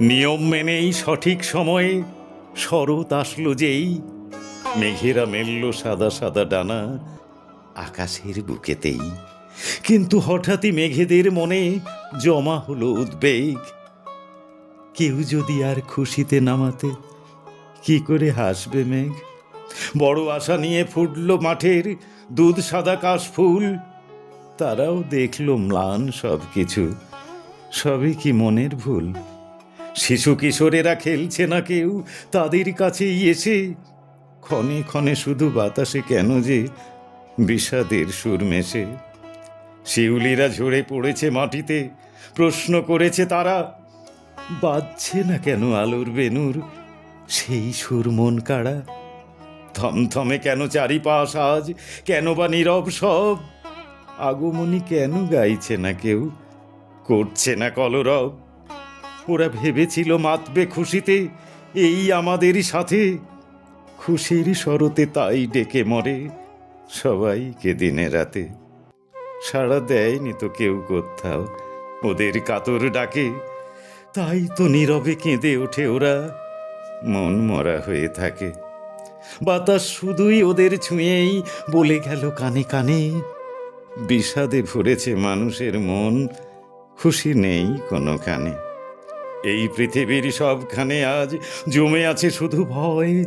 নিয়ম মেনেই সঠিক সময়ে শরৎ আসলো যেই, মেঘেরা মেলল সাদা সাদা ডানা আকাশের বুকেতেই। কিন্তু হঠাৎই মেঘেদের মনে জমা হলো উদ্বেগ। কেউ যদি আর খুশিতে নামাতে কি করে হাসবে মেঘ? বড় আশা নিয়ে ফুটল মাঠের দুধ সাদা কাশ ফুল। তারাও দেখল ম্লান সব কিছু সবই কি মনের ভুল? শিশু কিশোরেরা খেলছে না কেউ, তাদের কাছেই এসে। ক্ষণে ক্ষণে শুধু বাতাসে কেন যে বিষাদের সুর মেশে। শিউলিরা ঝরে পড়েছে মাটিতে, প্রশ্ন করেছে তারা, বাজছে না কেন আলোর বেনুর? সেই সুর মন কাড়া? থমথমে কেন চারিপাশ আজ? কেন বা নীরব সব? আগমনী কেন গাইছে না কেউ? করছে না কলরব? ওরা ভেবেছিল মাতবে খুশিতে, এই আমাদেরই সাথে। খুশির শরতে তাই ডেকে মরে সবাইকে দিনে রাতে। সাড়া দেয়নি তো কেউ কোথাও, ওদের কাতর ডাকে। তাই তো নীরবে কেঁদে ওঠে ওরা, মন মরা হয়ে থাকে। বাতাস শুধুই ওদের ছুঁয়েই বলে গেল কানে কানে। বিষাদে ভরেছে মানুষের মন, খুশি নেই কোনোখানে এই পৃথিবীর সবখানে আজ জমে আছে শুধু ভয়।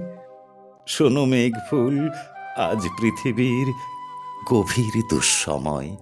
শোনো মেঘ ফুল আজ পৃথিবীর গভীর দুঃসময়।